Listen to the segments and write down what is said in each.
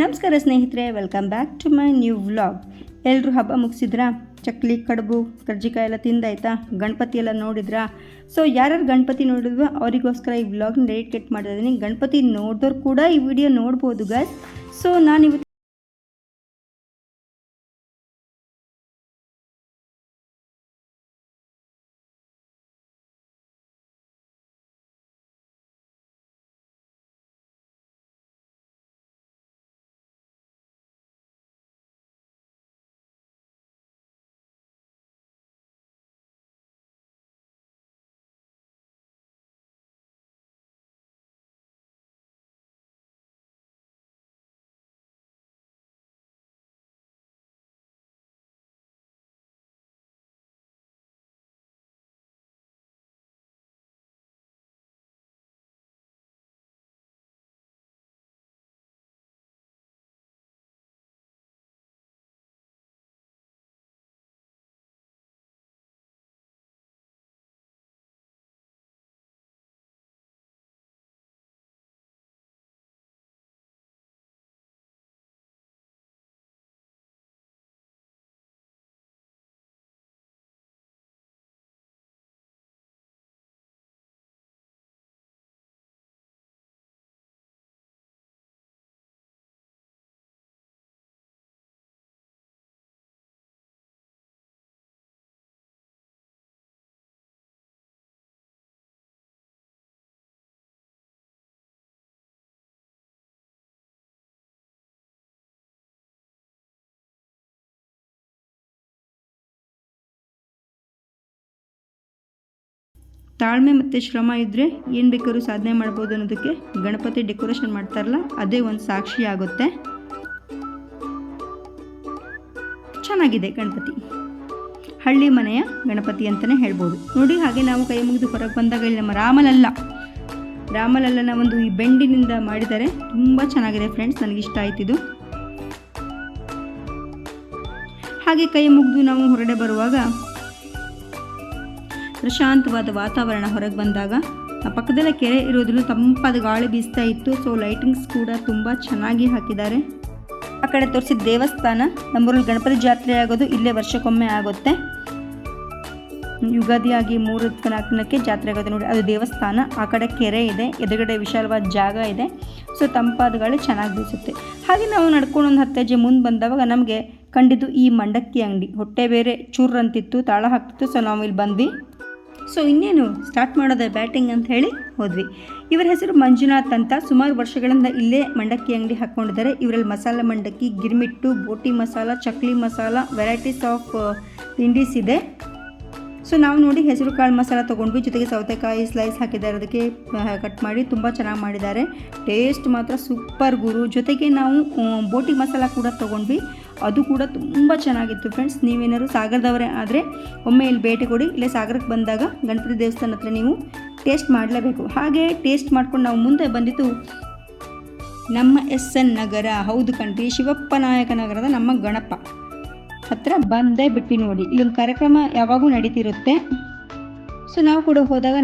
ನಮಸ್ಕಾರ ಸ್ನೇಹಿತರೆ welcome back to my new vlog ಎಲ್ಲರೂ ಹಬ್ಬ ಮುಗಿಸಿದ್ರಾ? ಚಕ್ಲಿ, ಕಡುಬು, ಕರ್ಜಿಕಾಯಿ ಎಲ್ಲ ತಿಂದಾಯ್ತಾ? ಗಣಪತಿ ಎಲ್ಲ ನೋಡಿದ್ರಾ? ಸೊ ಯಾರ್ಯಾರು ಗಣಪತಿ ನೋಡಿದ್ವೋ ಅವರಿಗೋಸ್ಕರ ಈ ವ್ಲಾಗ್ನ ಡೆಡಿಕೇಟ್ ಮಾಡಿದ್ದೀನಿ ಗಣಪತಿ ನೋಡಿದವ್ರು ಕೂಡ ಈ ವಿಡಿಯೋ ನೋಡ್ಬೋದು ಗೈಸ್ ಸೊ ನಾನು ತಾಳ್ಮೆ ಮತ್ತು ಶ್ರಮ ಇದ್ದರೆ ಏನು ಬೇಕಾದ್ರೂ ಸಾಧನೆ ಮಾಡ್ಬೋದು ಅನ್ನೋದಕ್ಕೆ ಗಣಪತಿ ಡೆಕೋರೇಷನ್ ಮಾಡ್ತಾರಲ್ಲ, ಅದೇ ಒಂದು ಸಾಕ್ಷಿ ಆಗುತ್ತೆ. ಚೆನ್ನಾಗಿದೆ ಗಣಪತಿ. ಹಳ್ಳಿ ಮನೆಯ ಗಣಪತಿ ಅಂತಲೇ ಹೇಳ್ಬೋದು. ನೋಡಿ ಹಾಗೆ ನಾವು ಕೈ ಮುಗಿದು ಹೊರಗೆ ಬಂದಾಗ ಇಲ್ಲಿ ನಮ್ಮ ರಾಮಲಲ್ಲ. ರಾಮಲಲ್ಲನ ಒಂದು ಈ ಬೆಂಡಿನಿಂದ ಮಾಡಿದ್ದಾರೆ. ತುಂಬ ಚೆನ್ನಾಗಿದೆ ಫ್ರೆಂಡ್ಸ್ ನನಗಿಷ್ಟ ಆಯ್ತಿದು ಹಾಗೆ ಕೈ ಮುಗಿದು ನಾವು ಹೊರಡೆ ಬರುವಾಗ ಪ್ರಶಾಂತವಾದ ವಾತಾವರಣ ಹೊರಗೆ ಬಂದಾಗ, ಆ ಪಕ್ಕದಲ್ಲೇ ಕೆರೆ ಇರೋದ್ರಿಂದ ತಂಪಾದ ಗಾಳಿ ಬೀಸ್ತಾ ಇತ್ತು. ಸೊ ಲೈಟಿಂಗ್ಸ್ ಕೂಡ ತುಂಬ ಚೆನ್ನಾಗಿ ಹಾಕಿದ್ದಾರೆ. ಆ ಕಡೆ ತೋರಿಸಿದ ದೇವಸ್ಥಾನ, ನಮ್ಮೂರಲ್ಲಿ ಗಣಪತಿ ಜಾತ್ರೆ ಆಗೋದು ಇಲ್ಲೇ ವರ್ಷಕ್ಕೊಮ್ಮೆ ಆಗುತ್ತೆ. ಯುಗಾದಿಯಾಗಿ ಮೂರು ನಾಲ್ಕನಕ್ಕೆ ಜಾತ್ರೆ ಆಗುತ್ತೆ ನೋಡಿ, ಅದು ದೇವಸ್ಥಾನ. ಆ ಕಡೆ ಕೆರೆ ಇದೆ, ಎದುರುಗಡೆ ವಿಶಾಲವಾದ ಜಾಗ ಇದೆ. ಸೊ ತಂಪಾದ ಗಾಳಿ ಚೆನ್ನಾಗಿ ಬೀಸುತ್ತೆ. ಹಾಗೆ ನಾವು ನಡ್ಕೊಂಡು ಒಂದು ಹತ್ತು ಹೆಜ್ಜೆ ಮುಂದೆ ಬಂದಾಗ ನಮಗೆ ಕಂಡಿದ್ದು ಈ ಮಂಡಕ್ಕಿ ಅಂಗಡಿ. ಹೊಟ್ಟೆ ಬೇರೆ ಚೂರ್ ಅಂತಿತ್ತು ತಾಳ ಹಾಕ್ತಿತ್ತು. ಸೊ ನಾವು ಇಲ್ಲಿ ಬಂದ್ವಿ. ಸೊ ಇನ್ನೇನು ಸ್ಟಾರ್ಟ್ ಮಾಡೋದೇ ಬ್ಯಾಟಿಂಗ್ ಅಂತ ಹೇಳಿ ಹೋದ್ವಿ. ಇವರ ಹೆಸರು ಮಂಜುನಾಥ್ ಅಂತ. ಸುಮಾರು ವರ್ಷಗಳಿಂದ ಇಲ್ಲೇ ಮಂಡಕ್ಕಿ ಅಂಗಡಿ ಹಾಕ್ಕೊಂಡಿದ್ದಾರೆ. ಇವರಲ್ಲಿ ಮಸಾಲೆ ಮಂಡಕ್ಕಿ, ಗಿರ್ಮಿಟ್ಟು, ಬೋಟಿ ಮಸಾಲ, ಚಕ್ಲಿ ಮಸಾಲ ವೆರೈಟೀಸ್ ಆಫ್ ತಿಂಡೀಸ್ ಇದೆ. ಸೊ ನಾವು ನೋಡಿ ಹೆಸರು ಕಾಳು ಮಸಾಲ ತೊಗೊಂಡ್ವಿ. ಜೊತೆಗೆ ಸೌತೆಕಾಯಿ ಸ್ಲೈಸ್ ಹಾಕಿದ್ದಾರೆ. ಅದಕ್ಕೆ ಕಟ್ ಮಾಡಿ ತುಂಬ ಚೆನ್ನಾಗಿ ಮಾಡಿದ್ದಾರೆ. ಟೇಸ್ಟ್ ಮಾತ್ರ ಸೂಪರ್ ಗುರು. ಜೊತೆಗೆ ನಾವು ಬೋಟಿ ಮಸಾಲ ಕೂಡ ತೊಗೊಂಡ್ವಿ. ಅದು ಕೂಡ ತುಂಬ ಚೆನ್ನಾಗಿತ್ತು ಫ್ರೆಂಡ್ಸ್ ನೀವೇನಾದ್ರು ಸಾಗರದವರೇ ಆದರೆ ಒಮ್ಮೆ ಇಲ್ಲಿ ಭೇಟಿ ಕೊಡಿ. ಇಲ್ಲೇ ಸಾಗರಕ್ಕೆ ಬಂದಾಗ ಗಣಪತಿ ದೇವಸ್ಥಾನ ಹತ್ರ ನೀವು ಟೇಸ್ಟ್ ಮಾಡಲೇಬೇಕು. ಹಾಗೆ ಟೇಸ್ಟ್ ಮಾಡ್ಕೊಂಡು ನಾವು ಮುಂದೆ ಬಂದಿತ್ತು ನಮ್ಮ ಎಸ್ ಎನ್ ನಗರ. ಹೌದು ಕಣ್ರಿ ಶಿವಪ್ಪ ನಾಯಕ ನಗರದ ನಮ್ಮ ಗಣಪ ಹತ್ರ ಬಂದೇ ಬಿಟ್ವಿ ನೋಡಿ. ಇಲ್ಲೊಂದು ಕಾರ್ಯಕ್ರಮ ಯಾವಾಗೂ ನಡೀತಿರುತ್ತೆ. ಸೊ ನಾವು ಕೂಡ ಹೋದಾಗ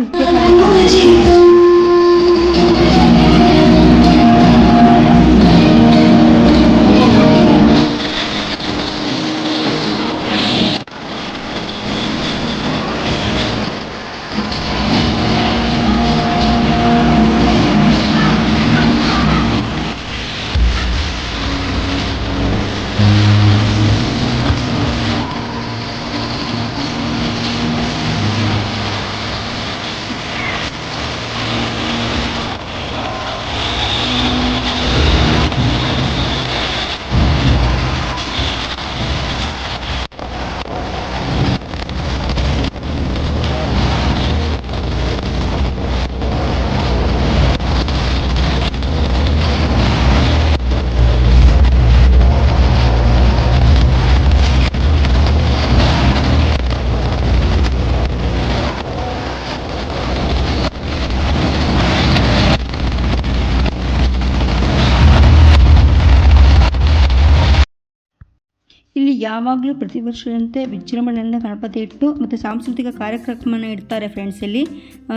ಕಾರ್ಯಕ್ರಮ ಯಾವಾಗಲೂ ಪ್ರತಿ ವರ್ಷದಂತೆ ವಿಜೃಂಭಣೆಯಿಂದ ಗಣಪತಿ ಇಟ್ಟು ಮತ್ತು ಸಾಂಸ್ಕೃತಿಕ ಕಾರ್ಯಕ್ರಮನ ಇಡ್ತಾರೆ ಫ್ರೆಂಡ್ಸ್ ಇಲ್ಲಿ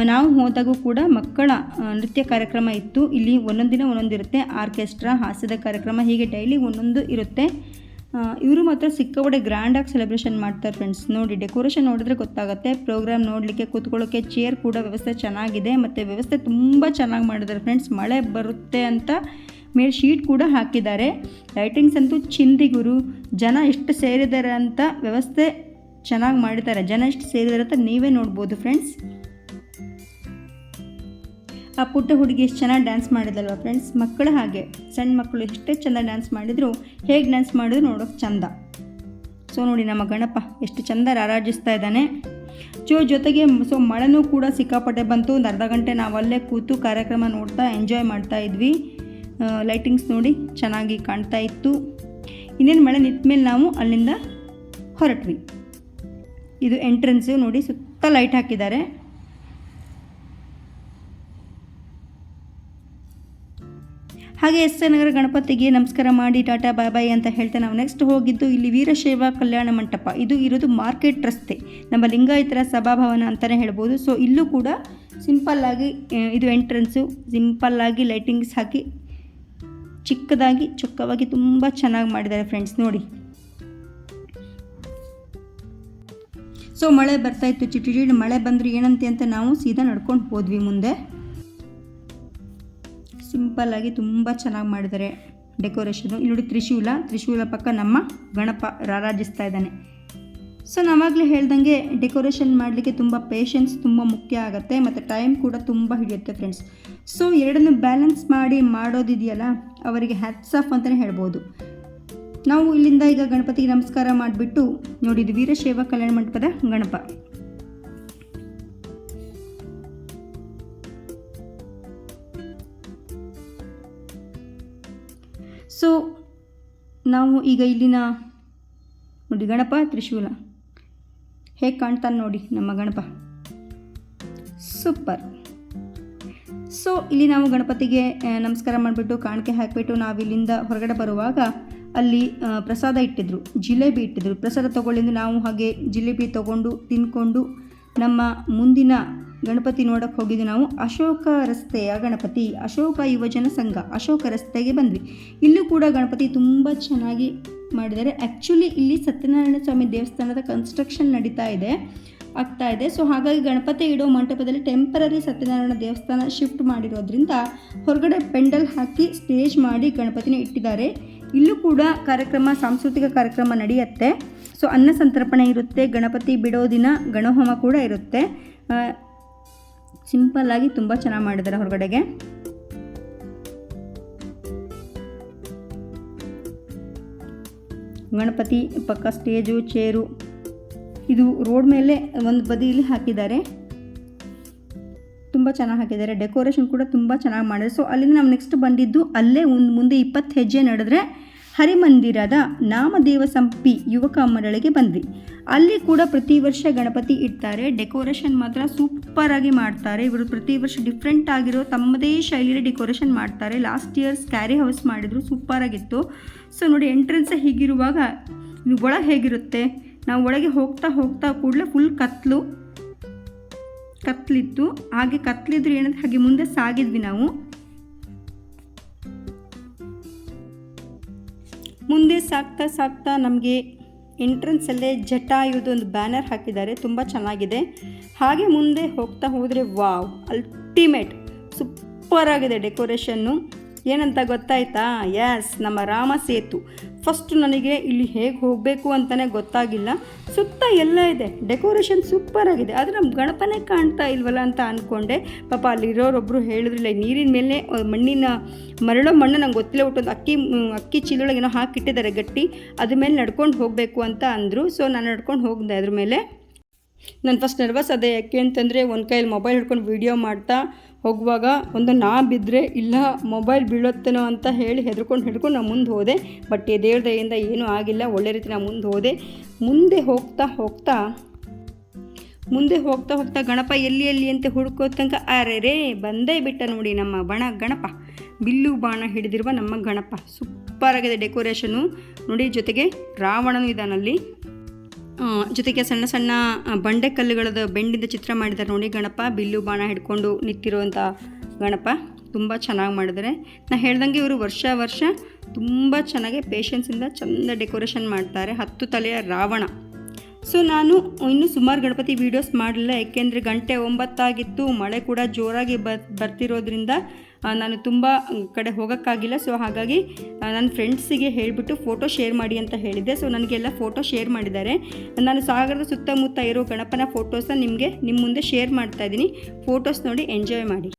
ನಾವು ಹೋದಾಗೂ ಕೂಡ ಮಕ್ಕಳ ನೃತ್ಯ ಕಾರ್ಯಕ್ರಮ ಇತ್ತು. ಇಲ್ಲಿ ಒಂದೊಂದು ದಿನ ಒಂದೊಂದು ಇರುತ್ತೆ. ಆರ್ಕೆಸ್ಟ್ರಾ, ಹಾಸ್ಯದ ಕಾರ್ಯಕ್ರಮ ಹೀಗೆ ಡೈಲಿ ಒಂದೊಂದು ಇರುತ್ತೆ. ಇವರು ಮಾತ್ರ ಸಿಕ್ಕವಡೆ ಗ್ರ್ಯಾಂಡಾಗಿ ಸೆಲೆಬ್ರೇಷನ್ ಮಾಡ್ತಾರೆ ಫ್ರೆಂಡ್ಸ್ ನೋಡಿ ಡೆಕೋರೇಷನ್ ನೋಡಿದ್ರೆ ಗೊತ್ತಾಗುತ್ತೆ. ಪ್ರೋಗ್ರಾಮ್ ನೋಡಲಿಕ್ಕೆ ಕೂತ್ಕೊಳ್ಳೋಕ್ಕೆ ಚೇರ್ ಕೂಡ ವ್ಯವಸ್ಥೆ ಚೆನ್ನಾಗಿದೆ. ಮತ್ತು ವ್ಯವಸ್ಥೆ ತುಂಬ ಚೆನ್ನಾಗಿ ಮಾಡಿದ್ದಾರೆ ಫ್ರೆಂಡ್ಸ್ ಮಳೆ ಬರುತ್ತೆ ಅಂತ ಮೇಲೆ ಶೀಟ್ ಕೂಡ ಹಾಕಿದ್ದಾರೆ. ಲೈಟಿಂಗ್ಸ್ ಅಂತೂ ಚಿಂದಿಗುರು ಜನ ಎಷ್ಟು ಸೇರಿದ್ದಾರೆ ಅಂತ ವ್ಯವಸ್ಥೆ ಚೆನ್ನಾಗಿ ಮಾಡಿದ್ದಾರೆ. ಜನ ಎಷ್ಟು ಸೇರಿದ್ದಾರೆ ಅಂತ ನೀವೇ ನೋಡ್ಬೋದು ಫ್ರೆಂಡ್ಸ್ ಆ ಪುಟ್ಟ ಹುಡುಗಿ ಎಷ್ಟು ಚೆನ್ನಾಗಿ ಡ್ಯಾನ್ಸ್ ಮಾಡಿದಲ್ವ ಫ್ರೆಂಡ್ಸ್ ಮಕ್ಕಳು ಹಾಗೆ. ಸಣ್ಣ ಮಕ್ಕಳು ಎಷ್ಟೇ ಚೆಂದ ಡ್ಯಾನ್ಸ್ ಮಾಡಿದ್ರು ಹೇಗೆ ಡ್ಯಾನ್ಸ್ ಮಾಡಿದ್ರು ನೋಡೋಕೆ ಚಂದ. ಸೊ ನೋಡಿ ನಮ್ಮ ಗಣಪ ಎಷ್ಟು ಚಂದ ರಾರಾಜಿಸ್ತಾ ಇದ್ದಾನೆ. ಜೋ ಜೊತೆಗೆ ಸೊ ಮಳೆನೂ ಕೂಡ ಸಿಕ್ಕಾಪಟ್ಟೆ ಬಂತು. ಒಂದು ಅರ್ಧ ಗಂಟೆ ನಾವು ಅಲ್ಲೇ ಕೂತು ಕಾರ್ಯಕ್ರಮ ನೋಡ್ತಾ ಎಂಜಾಯ್ ಮಾಡ್ತಾ ಇದ್ವಿ. ಲೈಟಿಂಗ್ಸ್ ನೋಡಿ ಚೆನ್ನಾಗಿ ಕಾಣ್ತಾ ಇತ್ತು. ಇನ್ನೇನು ಮಳೆ ನಿಂತ ಮೇಲೆ ನಾವು ಅಲ್ಲಿಂದ ಹೊರಟ್ವಿ. ಇದು ಎಂಟ್ರೆನ್ಸು ನೋಡಿ ಸುತ್ತ ಲೈಟ್ ಹಾಕಿದ್ದಾರೆ. ಹಾಗೆ ಎಸ್ ನಗರ ಗಣಪತಿಗೆ ನಮಸ್ಕಾರ ಮಾಡಿ, ಟಾಟಾ ಬಾಯ್ ಬಾಯ್ ಅಂತ ಹೇಳ್ತಾ ನಾವು ನೆಕ್ಸ್ಟ್ ಹೋಗಿದ್ದು ಇಲ್ಲಿ ವೀರಶೈವ ಕಲ್ಯಾಣ ಮಂಟಪ. ಇದು ಇರೋದು ಮಾರ್ಕೆಟ್ ರಸ್ತೆ. ನಮ್ಮ ಲಿಂಗಾಯತರ ಸಭಾಭವನ ಅಂತಲೇ ಹೇಳ್ಬೋದು. ಸೊ ಇಲ್ಲೂ ಕೂಡ ಸಿಂಪಲ್ಲಾಗಿ ಇದು ಎಂಟ್ರೆನ್ಸು ಸಿಂಪಲ್ಲಾಗಿ ಲೈಟಿಂಗ್ಸ್ ಹಾಕಿ ಚಿಕ್ಕದಾಗಿ, ಚೊಕ್ಕವಾಗಿ ತುಂಬ ಚೆನ್ನಾಗಿ ಮಾಡಿದ್ದಾರೆ ಫ್ರೆಂಡ್ಸ್ ನೋಡಿ. ಸೊ ಮಳೆ ಬರ್ತಾ ಇತ್ತು ಚಿಟಿ ಮಳೆ ಬಂದರೆ ಏನಂತೆ ಅಂತ ನಾವು ಸೀದಾ ನಡ್ಕೊಂಡು ಹೋದ್ವಿ ಮುಂದೆ. ಸಿಂಪಲ್ ಆಗಿ ತುಂಬ ಚೆನ್ನಾಗಿ ಮಾಡಿದ್ದಾರೆ ಡೆಕೋರೇಷನು ಇಲ್ಲಿ ನೋಡಿ ತ್ರಿಶೂಲ ತ್ರಿಶೂಲ ಪಕ್ಕ ನಮ್ಮ ಗಣಪ ರಾರಾಜಿಸ್ತಾ ಇದ್ದಾನೆ. ಸೊ ನಾವಾಗಲೇ ಹೇಳ್ದಂಗೆ ಡೆಕೋರೇಷನ್ ಮಾಡಲಿಕ್ಕೆ ತುಂಬ ಪೇಷನ್ಸ್ ತುಂಬ ಮುಖ್ಯ ಆಗುತ್ತೆ ಮತ್ತು ಟೈಮ್ ಕೂಡ ತುಂಬ ಹಿಡಿಯುತ್ತೆ ಫ್ರೆಂಡ್ಸ್ ಸೊ ಎರಡನ್ನು ಬ್ಯಾಲೆನ್ಸ್ ಮಾಡಿ ಮಾಡೋದಿದೆಯಲ್ಲ, ಅವರಿಗೆ ಹ್ಯಾಟ್ಸ್ ಆಫ್ ಅಂತಲೇ ಹೇಳ್ಬೋದು. ನಾವು ಇಲ್ಲಿಂದ ಈಗ ಗಣಪತಿಗೆ ನಮಸ್ಕಾರ ಮಾಡಿಬಿಟ್ಟು ನೋಡಿದ್ದು ವೀರಶೈವ ಕಲ್ಯಾಣ ಮಂಟಪದ ಗಣಪ. ಸೊ ನಾವು ಈಗ ಇಲ್ಲಿನ ನೋಡಿ ಗಣಪ, ತ್ರಿಶೂಲ. ಹೇಗೆ ಕಾಣ್ತಾನೆ ನೋಡಿ ನಮ್ಮ ಗಣಪ ಸೂಪರ್. ಸೊ, ಇಲ್ಲಿ ನಾವು ಗಣಪತಿಗೆ ನಮಸ್ಕಾರ ಮಾಡಿಬಿಟ್ಟು ಕಾಣಿಕೆ ಹಾಕಿಬಿಟ್ಟು ನಾವು ಇಲ್ಲಿಂದ ಹೊರಗಡೆ ಬರುವಾಗ ಅಲ್ಲಿ ಪ್ರಸಾದ ಇಟ್ಟಿದ್ರು, ಜಿಲೇಬಿ ಇಟ್ಟಿದ್ರು. ಪ್ರಸಾದ ತೊಗೊಳ್ಳಿಂದ ನಾವು ಹಾಗೆ ಜಿಲೇಬಿ ತೊಗೊಂಡು ತಿನ್ಕೊಂಡು ನಮ್ಮ ಮುಂದಿನ ಗಣಪತಿ ನೋಡೋಕ್ಕೆ ಹೋಗಿದ್ದು ನಾವು ಅಶೋಕ ರಸ್ತೆಯ ಗಣಪತಿ, ಅಶೋಕ ಯುವಜನ ಸಂಘ, ಅಶೋಕ ರಸ್ತೆಗೆ ಬಂದ್ವಿ. ಇಲ್ಲೂ ಕೂಡ ಗಣಪತಿ ತುಂಬ ಚೆನ್ನಾಗಿ ಮಾಡಿದ್ದಾರೆ. ಆ್ಯಕ್ಚುಲಿ ಇಲ್ಲಿ ಸತ್ಯನಾರಾಯಣ ಸ್ವಾಮಿ ದೇವಸ್ಥಾನದ ಕನ್ಸ್ಟ್ರಕ್ಷನ್ ನಡೀತಾ ಇದೆ, ಆಗ್ತಾ ಇದೆ. ಸೊ ಹಾಗಾಗಿ ಗಣಪತಿ ಇಡೋ ಮಂಟಪದಲ್ಲಿ ಟೆಂಪರರಿ ಸತ್ಯನಾರಾಯಣ ದೇವಸ್ಥಾನ ಶಿಫ್ಟ್ ಮಾಡಿರೋದ್ರಿಂದ ಹೊರಗಡೆ ಪೆಂಡಲ್ ಹಾಕಿ ಸ್ಟೇಜ್ ಮಾಡಿ ಗಣಪತಿನ ಇಟ್ಟಿದ್ದಾರೆ. ಇಲ್ಲೂ ಕೂಡ ಕಾರ್ಯಕ್ರಮ, ಸಾಂಸ್ಕೃತಿಕ ಕಾರ್ಯಕ್ರಮ ನಡೆಯುತ್ತೆ. ಸೊ ಅನ್ನ ಸಂತರ್ಪಣೆ ಇರುತ್ತೆ, ಗಣಪತಿ ಬಿಡೋ ದಿನ ಗಣಹೋಮ ಕೂಡ ಇರುತ್ತೆ. ಸಿಂಪಲ್ ಆಗಿ ತುಂಬ ಚೆನ್ನಾಗಿ ಮಾಡಿದ್ದಾರೆ ಹೊರಗಡೆಗೆ. ಗಣಪತಿ ಪಕ್ಕ ಸ್ಟೇಜು, ಚೇರು. ಇದು ರೋಡ್ ಮೇಲೆ ಒಂದು ಬದಿಯಲ್ಲಿ ಹಾಕಿದ್ದಾರೆ. ತುಂಬ ಚೆನ್ನಾಗಿ ಹಾಕಿದ್ದಾರೆ. ಡೆಕೋರೇಷನ್ ಕೂಡ ತುಂಬ ಚೆನ್ನಾಗಿ ಮಾಡಿದ್ದಾರೆ. ಸೊ ಅಲ್ಲಿಂದ ನಾವು ನೆಕ್ಸ್ಟ್ ಬಂದಿದ್ದು ಅಲ್ಲೇ ಮುಂದೆ ಇಪ್ಪತ್ತು ಹೆಜ್ಜೆ ನಡೆದ್ರೆ ಹರಿಮಂದಿರದ ನಾಮದೇವ ಸಂಪಿ ಯುವಕ ಮರಳಿಗೆ ಬಂದ್ವಿ. ಅಲ್ಲಿ ಕೂಡ ಪ್ರತಿ ವರ್ಷ ಗಣಪತಿ ಇಡ್ತಾರೆ. ಡೆಕೋರೇಷನ್ ಮಾತ್ರ ಸೂಪರ್ ಆಗಿ ಮಾಡ್ತಾರೆ. ಇವರು ಪ್ರತಿ ವರ್ಷ ಡಿಫ್ರೆಂಟ್ ಆಗಿರೋ ತಮ್ಮದೇ ಶೈಲಿಯಲ್ಲಿ ಡೆಕೋರೇಷನ್ ಮಾಡ್ತಾರೆ. ಲಾಸ್ಟ್ ಇಯರ್ ಕ್ಯಾರಿ ಹೌಸ್ ಮಾಡಿದ್ರು ಸೂಪರ್ ಆಗಿತ್ತು. ಸೊ ನೋಡಿ ಎಂಟ್ರೆನ್ಸ್ ಹೀಗಿರುವಾಗ ಒಳಗೆ ಹೇಗಿರುತ್ತೆ? ನಾವು ಒಳಗೆ ಹೋಗ್ತಾ ಹೋಗ್ತಾ ಕೂಡಲೇ ಫುಲ್ ಕತ್ಲು, ಕತ್ಲಿತ್ತು. ಹಾಗೆ ಕತ್ಲಿದ್ರು ಏನಂತ ಹಾಗೆ ಮುಂದೆ ಸಾಗಿದ್ವಿ ನಾವು. ಮುಂದೆ ಸಾಗ್ತಾ ಸಾಗ್ತಾ ನಮಗೆ ಎಂಟ್ರೆನ್ಸಲ್ಲೇ ಜಟಾಯುವುದು ಒಂದು ಬ್ಯಾನರ್ ಹಾಕಿದ್ದಾರೆ, ತುಂಬ ಚೆನ್ನಾಗಿದೆ. ಹಾಗೆ ಮುಂದೆ ಹೋಗ್ತಾ ಹೋದರೆ ವಾವ್ ಅಲ್ಟಿಮೇಟ್ ಸೂಪರ್ ಆಗಿದೆ ಡೆಕೋರೇಷನ್ನು ಏನಂತ ಗೊತ್ತಾಯ್ತಾ? ಎಸ್ ನಮ್ಮ ರಾಮ ಸೇತು. ಫಸ್ಟ್ ನನಗೆ ಇಲ್ಲಿ ಹೇಗೆ ಹೋಗಬೇಕು ಅಂತಲೇ ಗೊತ್ತಾಗಿಲ್ಲ. ಸುತ್ತ ಎಲ್ಲ ಇದೆ. ಡೆಕೋರೇಷನ್ ಸೂಪರ್ ಆಗಿದೆ. ಆದರೆ ನಮ್ಮ ಗಣಪನೇ ಕಾಣ್ತಾ ಇಲ್ವಲ್ಲ ಅಂತ ಅಂದ್ಕೊಂಡೆ ಪಾಪ ಅಲ್ಲಿರೋರೊಬ್ಬರು ಹೇಳಿದ್ರಿಲ್ಲ ನೀರಿನ ಮೇಲೆ ಮಣ್ಣಿನ, ಮರಳೋ ಮಣ್ಣು ನಂಗೆ ಗೊತ್ತಿಲ್ಲ. ಹುಟ್ಟೊಂದು ಅಕ್ಕಿ ಅಕ್ಕಿ ಚೀಲೊಳಗೆ ಏನೋ ಹಾಕಿಟ್ಟಿದ್ದಾರೆ ಗಟ್ಟಿ. ಅದ್ರ ಮೇಲೆ ನಡ್ಕೊಂಡು ಹೋಗಬೇಕು ಅಂತ ಅಂದರು. ಸೊ ನಾನು ನಡ್ಕೊಂಡು ಹೋಗಿದೆ ಅದ್ರ ಮೇಲೆ. ನಾನು ಫಸ್ಟ್ ನರ್ವಸ್ ಅದೇ ಯಾಕೆ ಅಂತಂದರೆ, ಒಂದು ಕೈಯಲ್ಲಿ ಮೊಬೈಲ್ ಹಿಡ್ಕೊಂಡು ವೀಡಿಯೋ ಮಾಡ್ತಾ ಹೋಗುವಾಗ ಒಂದು ನಾ ಬಿದ್ದರೆ ಇಲ್ಲ ಮೊಬೈಲ್ ಬೀಳುತ್ತೇನೋ ಅಂತ ಹೇಳಿ ಹೆದರ್ಕೊಂಡು ಹಿಡ್ಕೊಂಡು ನಾನು ಮುಂದೆ ಹೋದೆ. ಬಟ್ ದೇವ್ರ ದಯಿಂದ ಏನೂ ಆಗಿಲ್ಲ. ಒಳ್ಳೆ ರೀತಿ ನಾನು ಮುಂದೆ ಹೋದೆ. ಮುಂದೆ ಹೋಗ್ತಾ ಹೋಗ್ತಾ ಮುಂದೆ ಹೋಗ್ತಾ ಹೋಗ್ತಾ ಗಣಪ ಎಲ್ಲಿ ಎಲ್ಲಿ ಅಂತ ಹುಡುಕೋ ತನಕ ಅರೆ ರೇ ಬಂದೇ ಬಿಟ್ಟ ನೋಡಿ ನಮ್ಮ ಬಣ ಗಣಪ. ಬಿಲ್ಲು ಬಾಣ ಹಿಡಿದಿರುವ ನಮ್ಮ ಗಣಪ. ಸೂಪರ್ ಆಗಿದೆ ಡೆಕೋರೇಷನು. ನೋಡಿ ಜೊತೆಗೆ ರಾವಣನು ಇದ್ದಾನಲ್ಲಿ ಆ, ಜೊತೆಗೆ ಸಣ್ಣ ಸಣ್ಣ ಬಂಡೆ ಕಲ್ಲುಗಳದ ಬೆಂಡಿಂದ ಚಿತ್ರ ಮಾಡಿದ್ದಾರೆ ನೋಡಿ ಗಣಪ. ಬಿಲ್ಲು ಬಾಣ ಹಿಡ್ಕೊಂಡು ನಿಂತಿರುವಂಥ ಗಣಪ. ತುಂಬ ಚೆನ್ನಾಗಿ ಮಾಡಿದ್ದಾರೆ. ನಾನು ಹೇಳ್ದಂಗೆ ಇವರು ವರ್ಷ ವರ್ಷ ತುಂಬ ಚೆನ್ನಾಗಿ ಪೇಷನ್ಸಿಂದ ಚಂದ ಡೆಕೋರೇಷನ್ ಮಾಡ್ತಾರೆ. ಹತ್ತು ತಲೆಯ ರಾವಣ. ಸೊ ನಾನು ಇನ್ನೂ ಸುಮಾರು ಗಣಪತಿ ವೀಡಿಯೋಸ್ ಮಾಡಲಿಲ್ಲ. ಏಕೆಂದರೆ ಗಂಟೆ ಒಂಬತ್ತಾಗಿತ್ತು. ಮಳೆ ಕೂಡ ಜೋರಾಗಿ ಬರ್, ಬರ್ತಿರೋದ್ರಿಂದ ನಾನು ತುಂಬ ಕಡೆ ಹೋಗೋಕ್ಕಾಗಿಲ್ಲ. ಸೊ ಹಾಗಾಗಿ ನನ್ನ ಫ್ರೆಂಡ್ಸಿಗೆ ಹೇಳಿಬಿಟ್ಟು ಫೋಟೋ ಶೇರ್ ಮಾಡಿ ಅಂತ ಹೇಳಿದ್ದೆ. ಸೊ ನನಗೆಲ್ಲ ಫೋಟೋ ಶೇರ್ ಮಾಡಿದ್ದಾರೆ. ನಾನು ಸಾಗರದ ಸುತ್ತಮುತ್ತ ಇರೋ ಗಣಪನ ಫೋಟೋಸ್ನ ನಿಮಗೆ ನಿಮ್ಮ ಮುಂದೆ ಶೇರ್ ಮಾಡ್ತಾ ಇದ್ದೀನಿ. ಫೋಟೋಸ್ ನೋಡಿ ಎಂಜಾಯ್ ಮಾಡಿ.